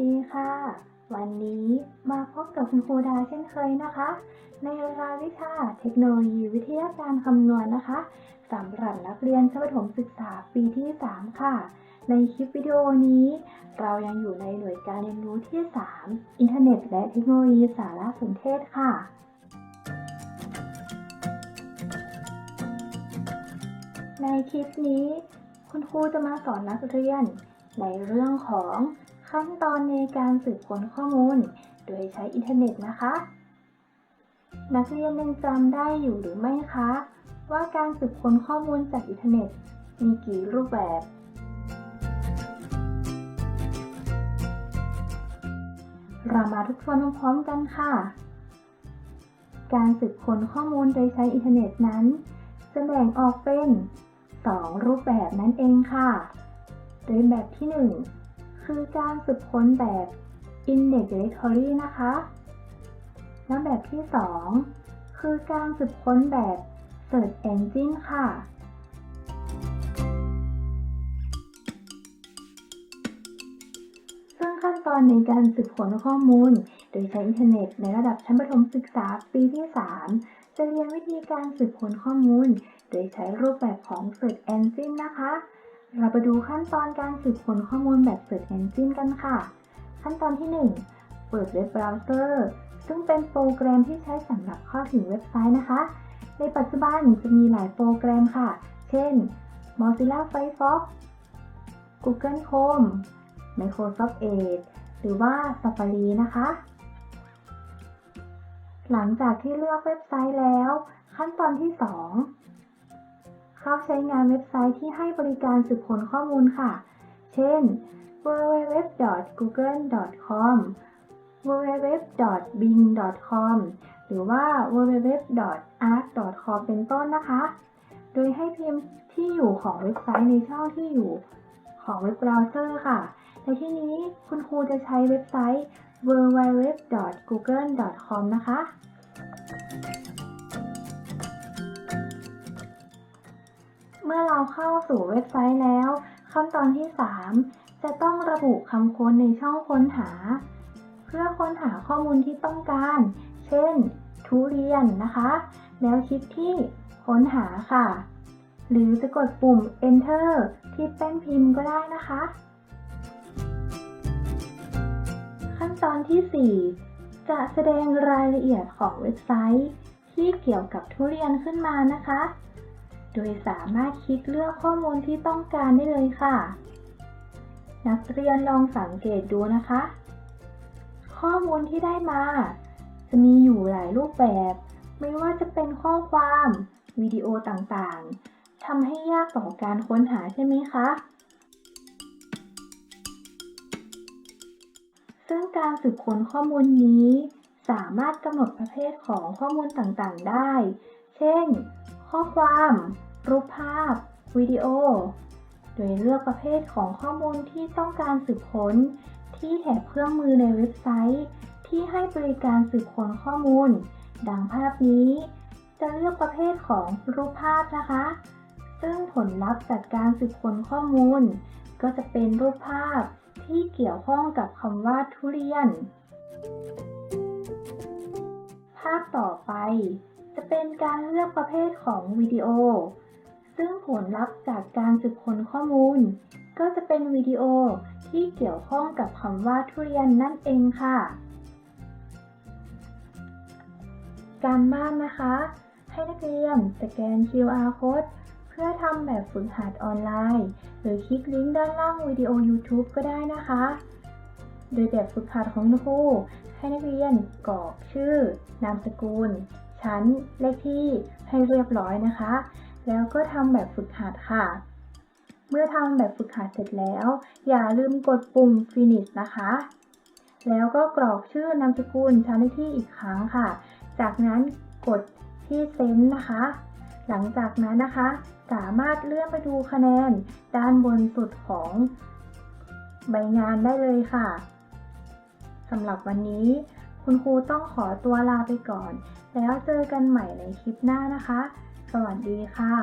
ดีค่ะ วันนี้มาพบกับคุณครูดาเช่นเคยนะคะ ในรายวิชาเทคโนโลยีวิทยาการคำนวณนะคะสำหรับนักเรียนชั้นประถมศึกษาปีที่ 3 ค่ะ ในคลิปวิดีโอนี้ เรายังอยู่ในหน่วยการเรียนรู้ที่ 3 อินเทอร์เน็ต และเทคโนโลยีสารสนเทศค่ะในคลิปนี้ คุณครูจะมาสอนนักเรียน ในเรื่องของ ขั้นตอนในการสืบค้นข้อมูล โดยใช้อินเทอร์เน็ตนะคะ นักเรียนยังจำได้อยู่หรือไม่คะ ว่าการสืบค้นข้อมูลจากอินเทอร์เน็ต มีกี่รูปแบบ เรามาทบทวนพร้อมกันค่ะ การสืบค้นข้อมูลโดยใช้อินเทอร์เน็ตนั้นจะแบ่งออกเป็น 2 รูปแบบนั่นเองค่ะ โดยแบบที่ 1 คือการสืบค้นแบบ Index Directory นะคะ และแบบที่ 2 คือการสืบค้นแบบ Search Engine ค่ะ ซึ่งขั้นตอนในการสืบค้นข้อมูล โดยใช้อินเทอร์เน็ตในระดับชั้นประถมศึกษาปีที่ 3 จะเรียนวิธีการสืบค้นข้อมูล โดยใช้รูปแบบของ Search Engine นะคะ เราไปดูขั้นตอนการสืบค้นข้อมูลแบบ Search Engine กันค่ะ ขั้นตอนที่ 1 เปิดเว็บเบราว์เซอร์ ซึ่งเป็นโปรแกรมที่ใช้สำหรับเข้าถึงเว็บไซต์นะคะ ในปัจจุบันจะมีหลายโปรแกรมค่ะ เช่น Mozilla Firefox Google Chrome Microsoft Edge หรือว่า Safari นะคะ หลังจากที่เลือกเว็บไซต์แล้ว ขั้นตอนที่ 2 เข้าใช้งานเว็บไซต์ที่ให้บริการสืบค้นข้อมูลค่ะ เช่น www.google.com www.bing.com หรือว่า www.arc.com เป็นต้นนะคะ โดยให้พิมพ์ที่อยู่ของเว็บไซต์ในช่องที่อยู่ของเว็บเบราว์เซอร์ค่ะ ในที่นี้คุณครูจะใช้เว็บไซต์ www.google.com นะคะ มื่อเราเข้าสู่เว็บไซต์แล้ว ขั้นตอนที่ 3 จะต้องระบุคำค้นในช่องค้นหา เพื่อค้นหาข้อมูลที่ต้องการ เช่น ทุเรียนนะคะ แล้วคลิกที่ค้นหาค่ะ หรือจะกดปุ่ม enter ที่แป้นพิมพ์ก็ได้นะคะ ขั้นตอนที่ 4 จะแสดงรายละเอียดของเว็บไซต์ที่เกี่ยวกับทุเรียนขึ้นมานะคะ โดยสามารถคลิกเลือกข้อมูลที่ต้องการได้เลยค่ะ นักเรียนลองสังเกตดูนะคะ ข้อมูลที่ได้มา จะมีอยู่หลายรูปแบบ ไม่ว่าจะเป็นข้อความ วิดีโอต่างๆทำให้ยากต่อการค้นหาใช่ไหมคะซึ่งการสืบค้นข้อมูลนี้ สามารถกำหนดประเภทของข้อมูลต่างๆ ได้ เช่น ข้อความ รูปภาพ วิดีโอ โดยเลือกประเภทของข้อมูลที่ต้องการสืบค้น ที่แถบเครื่องมือในเว็บไซต์ ที่ให้บริการสืบค้นข้อมูล ดังภาพนี้ จะเลือกประเภทของรูปภาพนะคะ ซึ่งผลลัพธ์จากการสืบค้นข้อมูล ก็จะเป็นรูปภาพที่เกี่ยวข้องกับคำว่าทุเรียน ภาพต่อไป เป็นการเลือกประเภทของวิดีโอ ซึ่งผลลัพธ์จากการสืบค้นข้อมูล ก็จะเป็นวิดีโอที่เกี่ยวข้องกับคำว่าทุเรียนนั่นเองค่ะ การบ้านนะคะ ให้นักเรียนสแกน QR code เพื่อทำแบบฝึกหัดออนไลน์ หรือคลิกลิงก์ด้านล่างวิดีโอ YouTube ก็ได้นะคะ โดยแบบฝึกหัดของคุณครูให้นักเรียนกรอกชื่อนามสกุล ชั้นเลขที่ให้เรียบร้อยนะคะ แล้วก็ทำแบบฝึกหัดค่ะ เมื่อทำแบบฝึกหัดเสร็จแล้ว อย่าลืมกดปุ่ม finish นะคะ แล้วก็กรอกชื่อนามสกุลชั้นเลขที่อีกครั้งค่ะ จากนั้นกดที่เซนนะคะ หลังจากนั้นนะคะ สามารถเลื่อนไปดูคะแนนด้านบนสุดของใบงานได้เลยค่ะสำหรับวันนี้ คุณครูต้องขอตัวลาไปก่อน แล้วเจอกันใหม่ในคลิปหน้านะคะ สวัสดีค่ะ